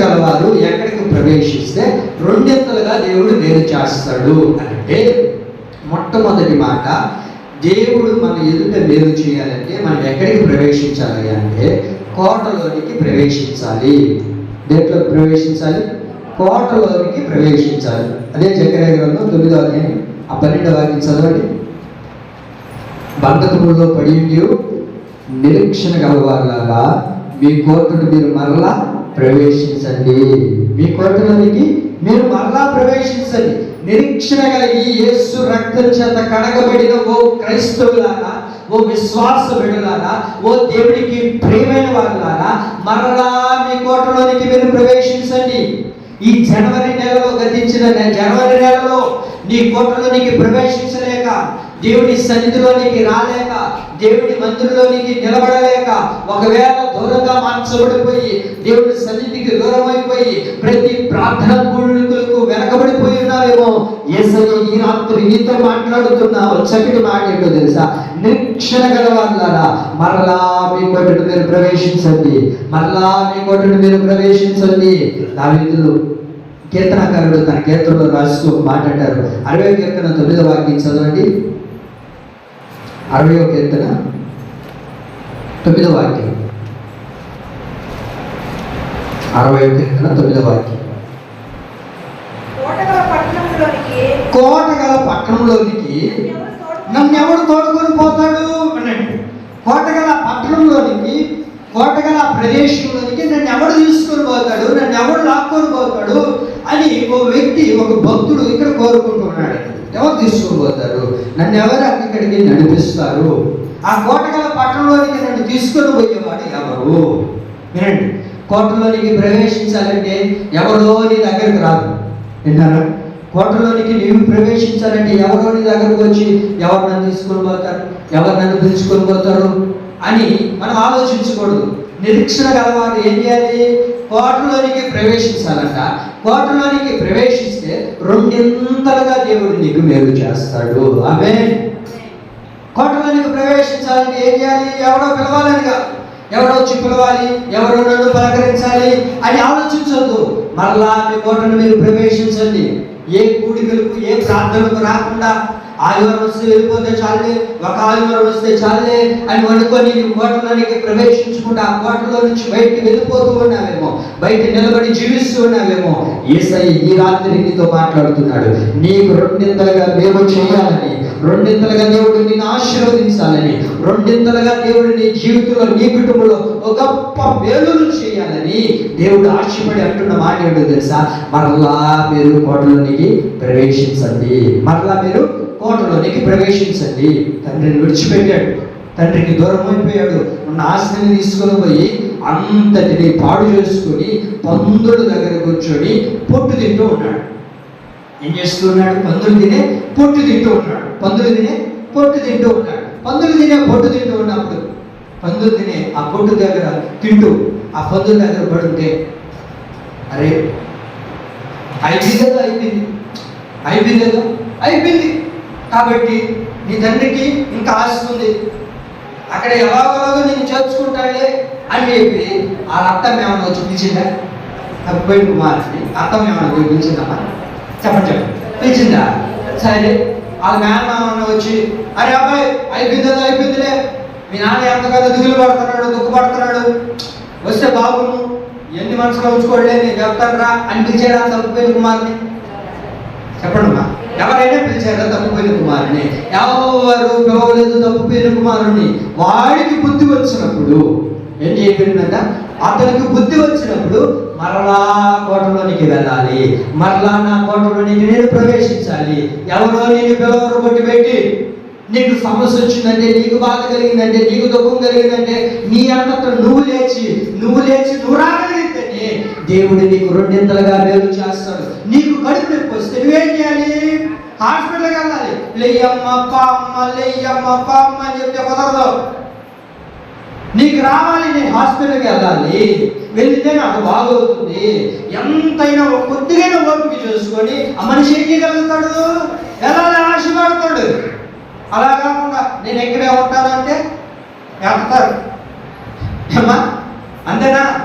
గలవారు ఎక్కడికి ప్రవేశిస్తే రెండింతలుగా దేవుడు మేలు చేస్తాడు అంటే మొట్టమొదటి మాట దేవుడు మన ఎదుట మేలు చేయాలంటే మనం ఎక్కడికి ప్రవేశించాలి అంటే కోటలోనికి ప్రవేశించాలి. దేంట్లో ప్రవేశించాలి? కోటలోనికి ప్రవేశించాలి. అదే చక్కెర గ్రంథం తొమ్మిదో అధ్యాయం. ఆ పన్నెండవ వాక్యం చదవండి. బంధకములో పడి నిరీక్షణ గలవారులాగా మీ కోర్టును మీరు మరలా ప్రవేశించండి. మీ కోర్టులోనికి మీరు మరలా ప్రవేశించండి. నిరీక్షణ కలిగి యేసు రక్తం చేత కడగబడిన ఓ క్రైస్తవులారా ఓ విశ్వాస బిడ్డలారా ఓ దేవుడికి ప్రియమైన వారులారా మరలా మీ కోటలోనికి మీరు ప్రవేశించండి. ఈ జనవరి నెలలో గతించిన జనవరి నెలలో నీ కోటలోనికి ప్రవేశించలేక దేవుని సన్నిధిలోనికి రాలేక దేవుని మందిరంలోనికి నిలబడలేక ఒకవేళ దూరంగా మార్చబడిపోయి దేవుని సన్నిధికి దూరమైపోయి అయిపోయి ప్రతి ప్రార్థన పూర్ణికులకు వెనకబడిపోయి ఉన్నారేమో ఏసయ్య ఈ రాత్రి నీతో మాట్లాడుతున్నావు చక్కటి మాట ఏంటో తెలుసా? నిరీక్షణ గలవారులారా మరలా మీ కోటను మీరు ప్రవేశించండి. మరలా మీ కోటను మీరు ప్రవేశించండి. దావీదులు కీర్తనకారుడు తన కీర్తనలో రాస్తూ మాట్లాడారు అరవై కీర్తన తొమ్మిదో వాక్యం చదవండి. అరవయో కీర్తన తొమ్మిదో వాక్యం అరవయో కీర్తన తొమ్మిదో వాక్యం కోటగల పట్టణంలోనికి కోటగల పట్టణంలోనికి ఎవరు తోడు- నన్ను ఎవడు తోడుకొని పోతాడు? అనండి కోటగల పట్టణంలోనికి కోటగల ప్రదేశంలోనికి నన్ను ఎవడు తీసుకొని పోతాడు? నన్ను ఎవడు లాక్కొని పోతాడు? అని ఓ వ్యక్తి ఒక భక్తుడు ఇక్కడ కోరుకుంటున్నాడు. ఎవరు తీసుకొని పోతారు నన్ను ఎవరు అక్కడికి నడిపిస్తారు? ఆ కోటగల పట్టణంలోనికి నన్ను తీసుకొని పోయేవాడు ఎవరు? వినండి కోటలోనికి ప్రవేశించాలంటే ఎవరో నీ దగ్గరికి రాదు. విన్నారా? కోటలోనికి నీవు ప్రవేశించాలంటే ఎవరో నీ దగ్గరకు వచ్చి ఎవరు నన్ను తీసుకొని పోతారు? ఎవరు నన్ను పిలుచుకొని పోతారు? అని మనం ఆలోచించకూడదు. నిరీక్షణ గలవారు ఏం చేయాలి? కోటలోనికి ప్రవేశించాలంట. కోటలోనికి ప్రవేశిస్తే రెండింతలుగా దేవుడు నీకు మేలు చేస్తాడు. ఆమె కోటలోనికి ప్రవేశించాలంటే ఏం చేయాలి? ఎవడో పిలవాలని కాదు ఎవడో వచ్చి పిలవాలి ఎవరో నన్ను పలకరించాలి అని ఆలోచించొద్దు. మరలా మీ కోటను మీరు ప్రవేశించండి. ఏ కూడికలకు ఏ ప్రార్థనకు రాకుండా ఆదివారం వస్తే వెళ్ళిపోతే చాలే ఒక ఆదివారం వస్తే చాలే అని వండుకొని నీ కోటలోనికి ప్రవేశించుకుంటూ ఆ కోటలో నుంచి బయటికి వెళ్ళిపోతూ ఉన్నామేమో బయట నిలబడి జీవిస్తూ ఉన్నామేమో. ఏసై ఈ రాత్రి నీతో మాట్లాడుతున్నాడు. నీకు రెండింతలుగా మేము చేయాలని రెండింతలుగా దేవుడు నిన్ను ఆశీర్వదించాలని రెండింతలుగా దేవుడు నీ జీవితంలో నీ కుటుంబంలో ఒక గొప్ప మేలును చేయాలని దేవుడు ఆశపడి అంటున్న మాట ఏంటో తెలుసా? మరలా మీరు కోటలోనికి ప్రవేశించండి. మరలా మీరు కోటలోనికి ప్రవేశించండి. తండ్రిని విడిచిపెట్టాడు. తండ్రికి దూరం అయిపోయాడు. ఉన్న ఆస్తిని తీసుకొని పోయి అంతటిని పాడు చేసుకొని పందుల దగ్గర కూర్చొని పొట్టు తింటూ ఉన్నాడు. ఏం చేస్తూ ఉన్నాడు? పందులు తినే పొట్టు తింటూ ఉన్నాడు. పందులు తినే పొట్టు తింటూ ఉన్నాడు. పందులు తినే పొట్టు తింటూ ఉన్నప్పుడు పందులు తినే ఆ పొట్టు దగ్గర తింటూ ఆ పందుల దగ్గర పడుంటే అరే అయిపోయింది కదా అయిపోయింది. అయిపోయింది కదా అయిపోయింది. కాబట్టి నీ తండ్రికి ఇంకా ఆస్తుంది అక్కడ ఎలాగోలాగో నేను చేర్చుకుంటాడే అని చెప్పి ఆ అర్థం ఏమైనా వచ్చి పిలిచిందా? తప్పిపోయిన కుమార్తెని అర్థం ఏమైనా చూపించిందమ్మా చెప్పండి చెప్పండి. పిలిచిందా? సరే. వాళ్ళ మేనమామ ఏమన్నా వచ్చి అరే అబ్బాయి అయిపోయింది కదా అయిపోయిందిలే. మీ నాన్న ఎంతగానో దిగులు పడుతున్నాడు దుఃఖపడుతున్నాడు. వస్తే బాబును ఎన్ని మనసులో ఉంచుకోలే నేను చెప్తాను రా అని పిలిచారా తప్పిపోయిన కుమార్ని ఎవరైనా పిలిచారా తప్పిపోయిన కుమారుని ఎవరు పిలవలేదు తప్పిపోయిన కుమారుని వాడికి బుద్ధి వచ్చినప్పుడు ఏం చెప్పిందంట అతనికి బుద్ధి వచ్చినప్పుడు మరలా కోటలోనికి వెళ్ళాలి. మరలా నా కోటలోనికి నేను ప్రవేశించాలి. ఎవరో నేను పిలవరు కొట్టి పెట్టి నీకు సమస్య వచ్చిందంటే నీకు బాధ కలిగిందంటే నీకు దుఃఖం కలిగిందంటే నీ అంతట నువ్వు లేచి నువ్వు లేచి నువ్వు రాగలిగితేనే దేవుడు నీకు రెండింతలుగా మేలు చేస్తాడు. నీకు కడుపు నొప్పి వస్తే నువ్వేం చేయాలి? హాస్పిటల్కి వెళ్ళాలి. లేయమ్మ పామ్మ లేయమ్మ పామ్మ అని చెప్తే కుదరదు. నీకు రావాలి నేను హాస్పిటల్కి వెళ్ళాలి. వెళ్తే నాకు బాగవుతుంది. ఎంతైనా కొద్దిగైనా కొద్దిగా ఓపిక చూసుకొని ఆ మనిషి ఏం చేయగలుగుతాడు వెళ్ళాలి ఆశపడతాడు. అలా కాకుండా నేను ఎక్కడే ఉంటానంటే వెళ్తారు. ఏమ్మా? అంతేనా?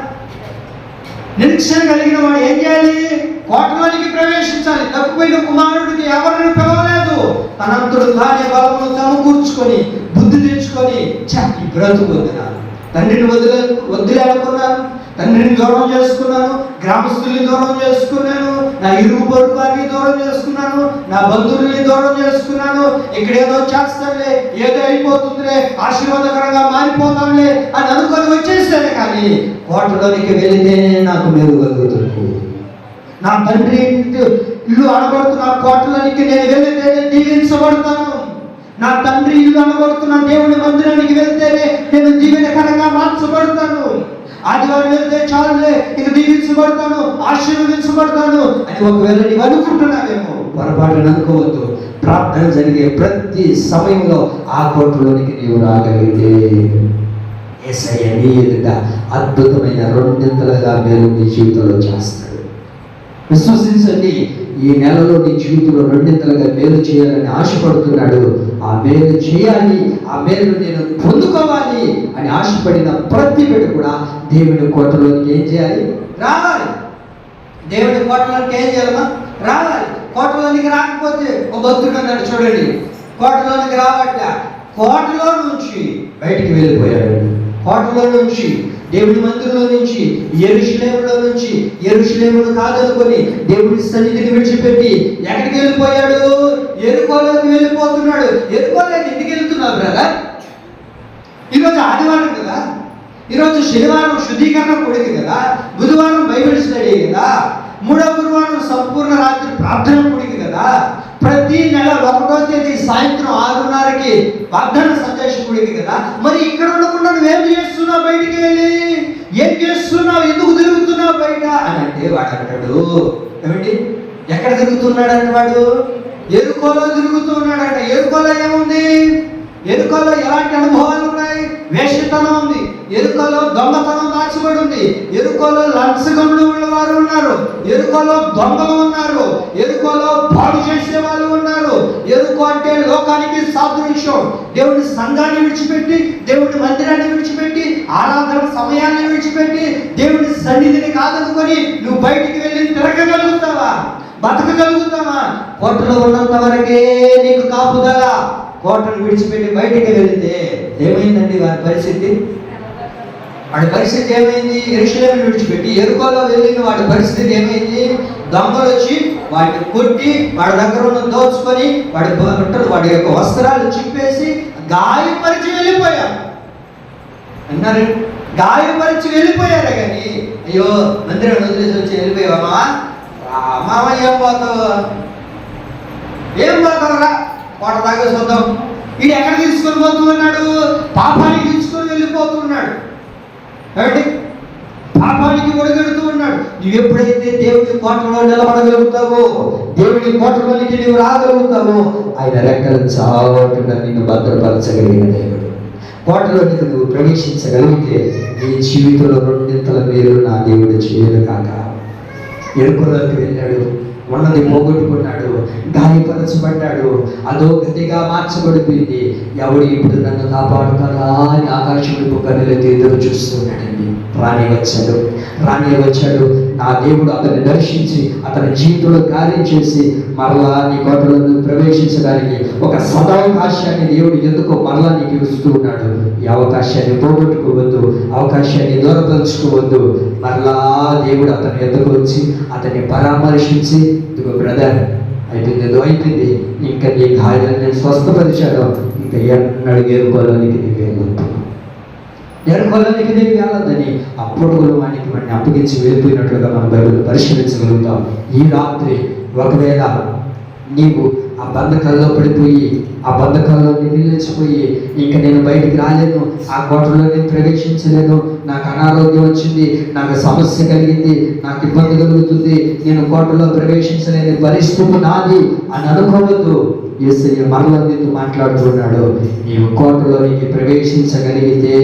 నిరీక్షణ కలిగిన వాడు ఏం చేయాలి? కోటలోనికి ప్రవేశించాలి. తప్పిపోయిన కుమారుడికి ఎవరిని పిలవలేదు. తనంతుడు తానే బలమును సమకూర్చుకొని బుద్ధి తెచ్చుకొని ఛ, ఈ బ్రతుకు వదిలాను తండ్రిని వదిలే వదిలే అనుకున్నాను తండ్రిని దూరం చేసుకున్నాను. గ్రామస్తుల్ని దూరం చేసుకున్నాను. నా ఇరుగు పొరుగు వారిని దూరం చేసుకున్నాను. నా బంధువుల్ని దూరం చేసుకున్నాను. ఇక్కడ ఏదో చేస్తానులే ఏదో అయిపోతుందిలే ఆశీర్వాదకరంగా మారిపోతాంలే అని అనుకొని వచ్చేసాను కానీ కోటలోనికి వెళితేనే నాకు మెరుగు కలుగుతుంది. నా తండ్రి ఇల్లు అనబడుతున్న కోటలనికి నేను వెళితేనే దీవించబడతాను. నా తండ్రి ఇల్లు అనబడుతున్న దేవుని మందిరానికి వెళ్తేనే నేను దీవెనకరంగా మార్చబడతాను. ఆదివారం వెళ్తే చాలులే ఇక దీవించబడతాను ఆశీర్వదించబడతాను అని ఒకవేళ నీవు అనుకుంటున్నావేమో పొరపాటును అనుకోవద్దు. ప్రార్థన జరిగే ప్రతి సమయంలో ఆ కోటలోనికి నీవు రాగలిగితే ఎస్ఐ నీ ఎదుట అద్భుతమైన రెండింతలుగా మేలు నీ జీవితంలో చేస్తాను. విశ్వసించండి. ఈ నెలలో నీ జీవితంలో రెండింతలుగా మేలు చేయాలని ఆశపడుతున్నాడు. ఆ మేలు చేయాలి. ఆ మేలు నేను పొందుకోవాలి అని ఆశపడిన ప్రతి బిడ్డ కూడా దేవుని కోటలోకి ఏం చేయాలి? రావాలి. దేవుని కోటలోకి ఏం చేయాలమ్మా? రావాలి. కోటలోనికి రాకపోతే ఒక భక్తుడు అన్నాడు చూడండి. కోటలోనికి రావట్ల. కోటలో నుంచి బయటికి వెళ్ళిపోయాడు. కోటలో నుంచి దేవుని మందిరంలో నుంచి ఎరుషులేములో నుంచి ఎరుషులేమును కాదనుకొని దేవుని సన్నిధిని విడిచిపెట్టి ఎక్కడికి వెళ్ళిపోయాడు? ఎరుకోలోకి వెళ్ళిపోతున్నాడు. ఎరుకోలేని ఎందుకు వెళ్తున్నావు బ్రదర్? ఈరోజు ఆదివారం కదా? ఈరోజు శనివారం శుద్ధీకరణ కొడుకు కదా? బుధవారం బైబిల్ స్టడీ కదా? మూడో గురువారం సంపూర్ణ రాత్రి ప్రార్థన కొడుకు కదా? ప్రతి నెల ఒకటో తేదీ సాయంత్రం ఆరున్నరకి వాగ్దాన సందేశం కూడింది కదా. మరి ఇక్కడ ఉండకుండా నువ్వేం చేస్తున్నావు బయటికి వెళ్ళి? ఏం చేస్తున్నావు? ఎందుకు తిరుగుతున్నావు బయట? అని అంటే వాడు అంటాడు ఏమిటి ఎక్కడ తిరుగుతున్నాడంట వాడు? ఎరుకోలో తిరుగుతున్నాడంట. ఎరుకోలో ఏముంది? ఎరుకల్లో ఎలాంటి అనుభవాలు ఉన్నాయి? వేషతనం ఉంది. ఎరుకలో దొంగతనం దాచిబడి ఉంది. ఎరుకలో లంచగములు ఉన్నవారు ఉన్నారు. ఎరుకలో దొంగలు ఉన్నారు. ఎరుకలో పాడు చేసే వాళ్ళు ఉన్నారు. ఎరుకు అంటే లోకానికి సాదృశ్యం. దేవుడి సంఘాన్ని విడిచిపెట్టి దేవుడి మందిరాన్ని విడిచిపెట్టి ఆరాధన సమయాన్ని విడిచిపెట్టి దేవుడి సన్నిధిని కాదనుకొని నువ్వు బయటికి వెళ్ళి తిరగగలుగుతావా? బతకగలుగుతావా? కోటలో ఉన్నంత వరకే నీకు కాపుదల. కోటను విడిచిపెట్టి బయటికి వెళితే ఏమైందండి వారి పరిస్థితి? వాడి పరిస్థితి ఏమైంది? ఎరుషులేమిని విడిచిపెట్టి ఎరుకోలో వెళ్ళిన వాడి పరిస్థితి ఏమైంది? దొంగలు వచ్చి వాడిని కొట్టి వాడి దగ్గర ఉన్న దోచుకొని వాడి బట్టలు వాడి యొక్క వస్త్రాలు చిప్పేసి గాయపరిచి వెళ్ళిపోయారు. అన్నారు గాయపరిచి వెళ్ళిపోయారు కానీ అయ్యో మందిరం వదిలేసి వచ్చి వెళ్ళిపోయావా? మామ ఏం పోతావు? ఏం పోతావురా? కోట దాకా చూద్దాం వీడు ఎక్కడ తీసుకొని పోతున్నాడు? పాపానికి తీసుకొని వెళ్ళిపోతున్నాడు. ఏమిటి పాపానికి ఒడిగడుతూ ఉన్నాడు. నువ్వు ఎప్పుడైతే దేవుని కోటలో నిలబడగలుగుతావో దేవుని కోటలోనికి నీవు రాగలుగుతావో ఆయన రెక్కలు చావకుండా నిన్ను భద్రపరచగలిగిన దేవుడు. కోటలోనికి నువ్వు ప్రవేశించగలిగితే నీ జీవితంలో రెండింతల మీరు నా దేవుడు చేయడు కాక. ఎరుకులోకి వెళ్ళాడు. ఉన్నది పోగొట్టుకున్నాడు గాయపరచబడ్డాడు అదో గతిగా మార్చబడిపోయింది. ఎవడు ఇప్పుడు నన్ను కాపాడుతాడా అని ఆకాశం వైపు కన్నులెత్తి ఎదురు చూస్తున్నాడండి. రాణి వచ్చాడు. రాణి వచ్చాడు. నా దేవుడు అతన్ని దర్శించి అతని జీవితంలో కార్యం చేసి మరలా నీ కోటలో ప్రవేశించడానికి ఒక సదావకాశాన్ని దేవుడు ఎందుకో మరలా నీకు ఇస్తూ ఉన్నాడు. ఈ అవకాశాన్ని పోగొట్టుకోవద్దు అవకాశాన్ని దూరపరచుకోవద్దు. మరలా దేవుడు అతని ఎదుకు వచ్చి అతన్ని పరామర్శించి ఇదిగో బ్రదర్ అయిపోయింది ఏదో అయిపోయింది. ఇంకా నీ గాయాలను నేను స్వస్థపరిచాను. ఇంకా ఎన్నడు ఏరుకోవడానికి నీకు వెళ్ళొద్దు ఎరుకోవడానికి నీకు వెళ్ళదని అప్పుడు వానికి వాడిని అప్పగించి వెళ్ళిపోయినట్లుగా మనం బైబిల్ పరిశీలించగలుగుతాం. ఈ రాత్రి ఒకవేళ నీవు ఆ బంధకాల్లో పడిపోయి ఆ బంధకాల్లో నిలిచిపోయి ఇంకా నేను బయటికి రాలేను ఆ కోటలో నేను ప్రవేశించలేను నాకు అనారోగ్యం వచ్చింది నాకు సమస్య కలిగింది నాకు ఇబ్బంది కలుగుతుంది నేను కోటలో ప్రవేశించలేని పరిస్థితి నాది అని అనుకోవద్దు. ఏసయ్య మరల నీతో మాట్లాడుతున్నాడు నీవు కోటలోనికి ప్రవేశించగలిగితే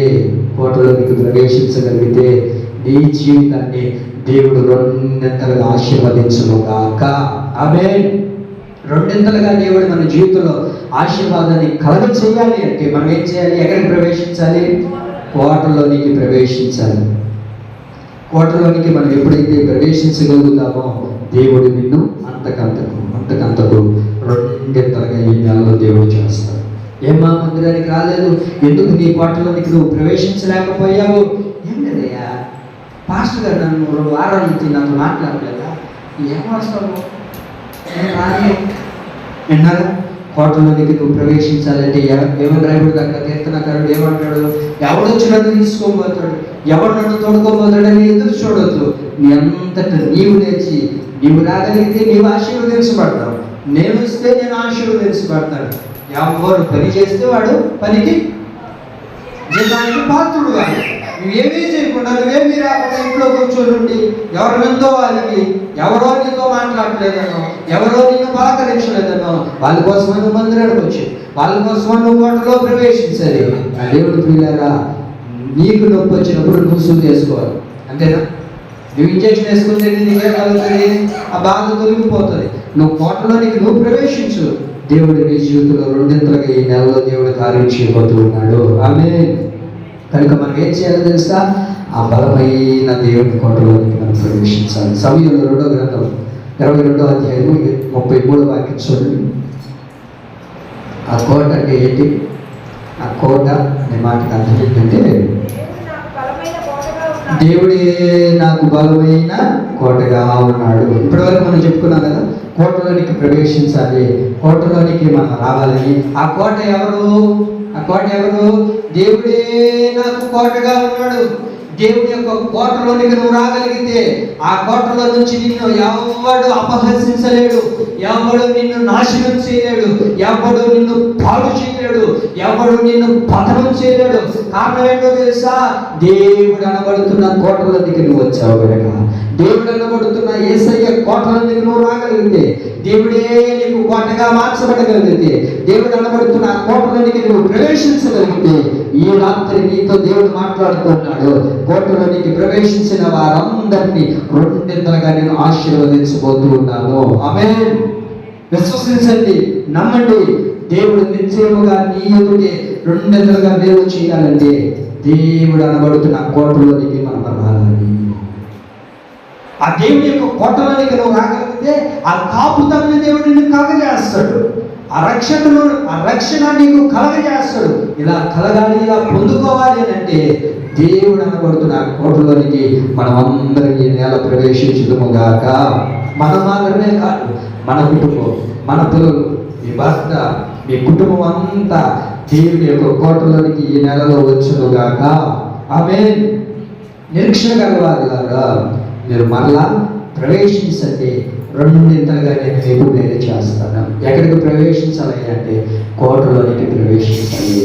కోటలోనికి ప్రవేశించగలిగితే నీ జీవితాన్ని దేవుడు రెండింతలుగా ఆశీర్వదించుగాక ఆమె రెండింతలుగా దేవుడు మన జీవితంలో ఆశీర్వాదాన్ని కలగ చేయాలి అంటే మనం ఏం చేయాలి? ఎక్కడికి ప్రవేశించాలి? కోటలోనికి ప్రవేశించాలి. కోటలోనికి మనం ఎప్పుడైతే ప్రవేశించగలుగుతామో దేవుడు నిన్ను అంతకంతకు అంతకంతకు రెండింతలుగా ఈ నెలలో దేవుడు చేస్తాడు. ఏమా మందిరానికి రాలేదు? ఎందుకు నీ కోటలోనికి నువ్వు ప్రవేశించలేకపోయావు? ఏం కదయ్యా పాస్టర్ గారు నన్ను రెండు వారాల నుంచి నాతో మాట్లాడలేదా? ఏం వస్తావు నేను రాను విన్నారా? కోటలోనికి నువ్వు ప్రవేశించాలంటే ఎవ- ఏమని రాయబడి అక్కడ కీర్తనకారుడు ఏమంటాడు? ఎవడు వచ్చి నన్ను తీసుకోబోతాడు? ఎవడు నన్ను తోడుకోబోతాడని ఎదురు చూడొద్దు. నీ అంతట నీవు లేచి నీవు రాగలిగితే నీవు ఆశీర్వదించబడతావు. నేను వస్తే నేను ఆశీర్వదించబడతాను. ఎవరు పని చేస్తే వాడు పనికి జీతానికి పాత్రుడు కాదు. నువ్వేమీ చేయకుండా నువ్వేమీ రాకుండా ఇంట్లో కూర్చొని ఉండి ఎవరి వాళ్ళకి ఎవరో నీతో మాట్లాడలేదనో ఎవరో నిన్ను పలకరించలేదనో వాళ్ళ కోసమే నువ్వు మందిరానికి వచ్చి వాళ్ళ కోసమే నువ్వు కోటలో ప్రవేశించాలి. దేవుడు పిల్లరా నీకు నొప్పి వచ్చినప్పుడు నువ్వు సూది వేసుకోవాలి. అంతేనా? నువ్వు ఇంజక్షన్ వేసుకుంటే నీకేం కలుగుతుంది? ఆ బాధ తొలగిపోతుంది. నువ్వు కోటలోనికి నువ్వు ప్రవేశించు. దేవుడు మీ జీవితంలో రెండింతలుగా ఈ నెలలో దేవుడు కార్యం చేయబోతూ ఉన్నాడు. ఆమె కనుక మనం ఏం చేయాలో తెలుసా? ఆ బలమైన దేవుని కోటలోనికి మనం ప్రవేశించాలి. సమయంలో రెండో గ్రంథం ఇరవై రెండో అధ్యాయము ముప్పై మూడో వాక్యం చూడండి. ఆ కోట అంటే ఏంటి? ఆ కోట అనే మాటకు అర్థం ఏంటంటే నాకు బలమైన కోటగా దేవుడే నాకు బలమైన కోటగా ఉన్నాడు. ఇప్పటివరకు మనం చెప్పుకున్నాం కదా కోటలోనికి ప్రవేశించాలి కోటలోనికి మనం రావాలని ఆ కోట ఎవరు? ఆ కోట ఎవరు? దేవుడే నాకు కోటగా ఉన్నాడు. దేవుడి యొక్క కోటలోనికి నువ్వు రాగలిగితే ఆ కోటలో నుంచి నిన్ను ఎవడు అపహసించలేడు ఎవడు నిన్ను నాశనం చేయలేడు? ఎవడు నిన్ను పాడు చేయలేడు? ఎవడు నిన్ను పతనం చేయలేడు? కారణం ఏంటో తెలుసా? దేవుడు అనబడుతున్న కోటల దగ్గర నువ్వు వచ్చావు కనుక దేవుడు అనబడుతున్న ఏసయ్య కోటల దగ్గర నువ్వు రాగలిగితే దేవుడే నీకు కోటగా మార్చబడగలిగితే దేవుడు అనబడుతున్న ఆ దగ్గర నువ్వు ప్రవేశించగలిగితే ఈ రాత్రి నీతో దేవుడు మాట్లాడుతున్నాడు కోటలోనికి ప్రవేశించిన వారందరినీ రెండింతలుగా నేను ఆశీర్వదించబోతూ ఉన్నాను. ఆమె విశ్వసించండి నమ్మండి. దేవుడు నిశ్చయముగా నీ ఎదుటే రెండింతలుగా మేలు చేయాలంటే దేవుడు అనబడుతున్న ఆ కోటలోనికి మనం రావాలి ఆ దేవుడి యొక్క కోటలోనికి నువ్వు రాగలిగితే ఆ కాపుదలని దేవుడిని కాగజేస్తాడు. అరక్షకులు అరక్షణ నీకు కలగజేస్తాడు. ఇలా కలగాలి ఇలా పొందుకోవాలి అని అంటే దేవుడు అనబడుతున్న కోటలోనికి మనం అందరం ఈ నేల ప్రవేశించడము గాక మాత్రమే కాదు మన కుటుంబం మన పిల్లలు మీ భర్త మీ కుటుంబం అంతా దేవుడి యొక్క కోటలోనికి ఈ నెలలో వచ్చును గాక ఆమె నిరీక్షణ గలవారులారా మీరు మరలా ప్రవేశించండి. రెండింతలుగా నేను మీకు నేను చేస్తాను ఎక్కడికి ప్రవేశించాలి అంటే కోటలోనికి ప్రవేశించాలి.